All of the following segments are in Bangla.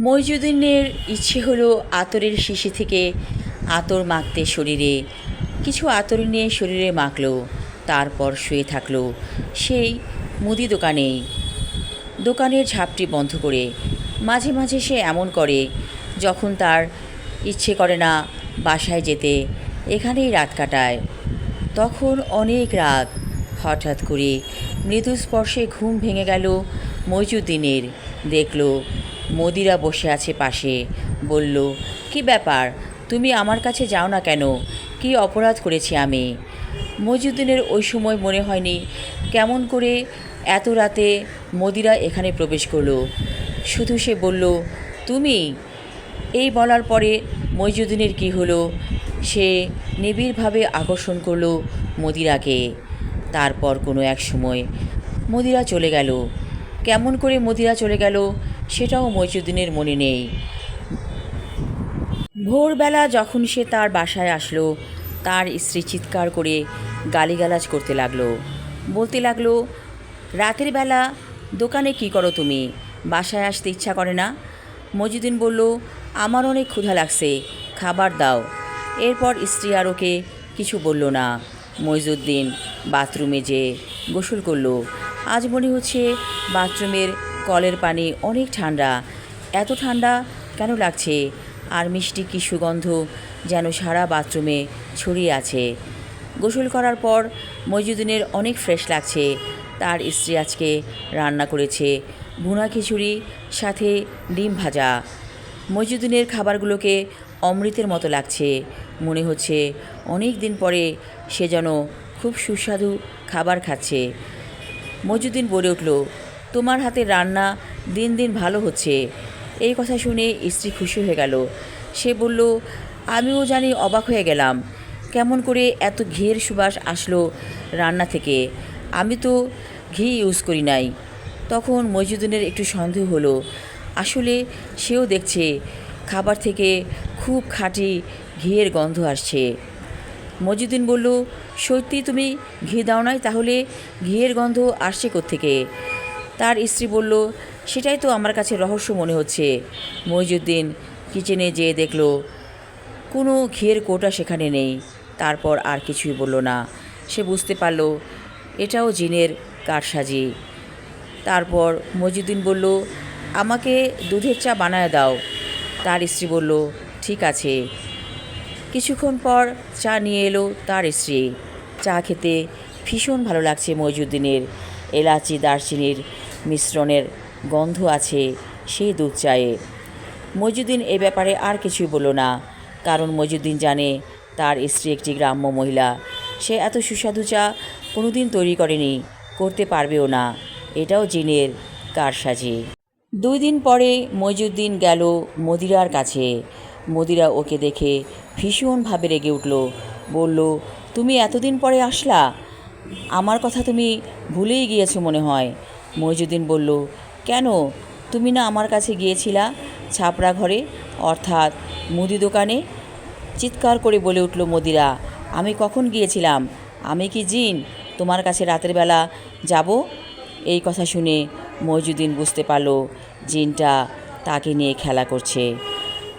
মইজুদ্দিনের ইচ্ছে হলো আতরের শিশি থেকে আতর মাখতে শরীরে, কিছু আতর নিয়ে শরীরে মাখল, তারপর শুয়ে থাকল সেই মুদি দোকানেই দোকানের ঝাপটি বন্ধ করে মাঝে মাঝে সে এমন করে, যখন তার ইচ্ছে করে না বাসায় যেতে, এখানেই রাত কাটায়। তখন অনেক রাত। হঠাৎ করে মৃদু স্পর্শে ঘুম ভেঙে গেল মইজুদ্দিনের। দেখল মদিরা বসে আছে পাশে। বলল, কি ব্যাপার? তুমি আমার কাছে যাও না কেন? কি অপরাধ করেছি আমি? মইজুদ্দিনের ওই সময় মনে হয়নি কেমন করে এত রাতে মোদিরা এখানে প্রবেশ করল। শুধু সে বলল, তুমি? এই বলার পরে মইজুদ্দিনের কি হলো? সে নিবিড়ভাবে আকর্ষণ করল মদিরাকে। তারপর কোনো এক সময় মদিরা চলে গেল। কেমন করে মদিরা চলে গেল? সেটাও মইজুদ্দিনের মনে নেই। ভোরবেলা যখন সে তার বাসায় আসলো, তার স্ত্রী চিৎকার করে গালিগালাজ করতে লাগল। বলতে লাগল, রাতের বেলা দোকানে কি করো তুমি? বাসায় আসতে ইচ্ছা করে না? মজিউদ্দিন বলল, আমার অনেক ক্ষুধা লাগছে, খাবার দাও। এরপর স্ত্রী আর ওকে কিছু বলল না। মইজুদ্দিন বাথরুমে যে গোসল করল। আজ মনে হচ্ছে বাথরুমের কলের পানি অনেক ঠান্ডা। এত ঠান্ডা কেন লাগছে? আর মিষ্টি কি সুগন্ধ যেন সারা বাথরুমে ছড়িয়ে আছে? গোসল করার পর মইজুদ্দিনের অনেক ফ্রেশ লাগছে। তার স্ত্রী আজকে রান্না করেছে ভুনা খিচুড়ি, সাথে ডিম ভাজা। মইজুদ্দিনের খাবারগুলোকে অমৃতের মতো লাগছে। মনে হচ্ছে অনেক দিন পরে সে যেন খুব সুস্বাদু খাবার খাচ্ছে। মইজুদ্দিন বলে উঠল তোমার হাতে রান্না দিন দিন ভালো হচ্ছে। এই কথা শুনে স্ত্রী খুশি হয়ে গেল। সে বলল, আমিও জানি অবাক হয়ে গেলাম। কেমন করে এত ঘিয়ের সুবাস আসলো রান্না থেকে। আমি তো ঘি ইউজ করি নাই। তখন মইজুদ্দিনের একটু সন্দেহ হলো। আসলে সেও দেখছে খাবার থেকে খুব খাঁটি ঘিয়ের গন্ধ আসছে। মজিউদ্দিন বলল সত্যি তুমি ঘি দাও নাই? তাহলে ঘিয়ের গন্ধ আসছে থেকে তার স্ত্রী বলল, সেটাই তো আমার কাছে রহস্য মনে হচ্ছে। মহিজুদ্দিন কিচেনে যেয়ে দেখল, কোনো ঘিয়ের কোটা সেখানে নেই। তারপর আর কিছুই বলল না। সে বুঝতে পারল, এটাও জিনের কারসাজি। তারপর মজিউদ্দিন বলল, আমাকে দুধের চা বানায় দাও। তার স্ত্রী বলল, ঠিক আছে। কিছুক্ষণ পর চা নিয়ে এলো তার স্ত্রী। চা খেতে ভীষণ ভালো লাগছে মইজুদ্দিনের এলাচি, দারচিনির মিশ্রণের গন্ধ আছে সেই দুধ চায়ে। মজুদ্দিন এ ব্যাপারে আর কিছুই বলল না। কারণ মজুদ্দিন জানে তার স্ত্রী একটি গ্রাম্য মহিলা। সে এত সুস্বাদু চা কোনোদিন তৈরি করেনি, করতে পারবেও না। এটাও জিনের কারসাজি। দুই দিন পরে মজুদ্দিন গেল মদিরার কাছে। মদিরা ওকে দেখে ভীষণভাবে রেগে উঠল। বলল, তুমি এতদিন পরে আসলা? আমার কথা তুমি ভুলেই গিয়েছো মনে হয়। মইজুদ্দিন বলল, কেন? তুমি না আমার কাছে গিয়েছিলা ছাপড়া ঘরে, অর্থাৎ মুদি দোকানে? চিৎকার করে বলে উঠল মদিরা, আমি কখন গিয়েছিলাম? আমি কি জিন? তোমার কাছে রাতের বেলা যাব? এই কথা শুনে মইজুদ্দিন বুঝতে পারল জিনটা তাকে নিয়ে খেলা করছে।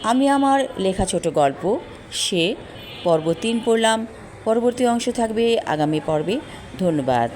আমি আমার লেখা ছোট গল্প, সে পর্ব তিন পড়লাম। পরবর্তী অংশ থাকবে আগামী পর্বে। ধন্যবাদ।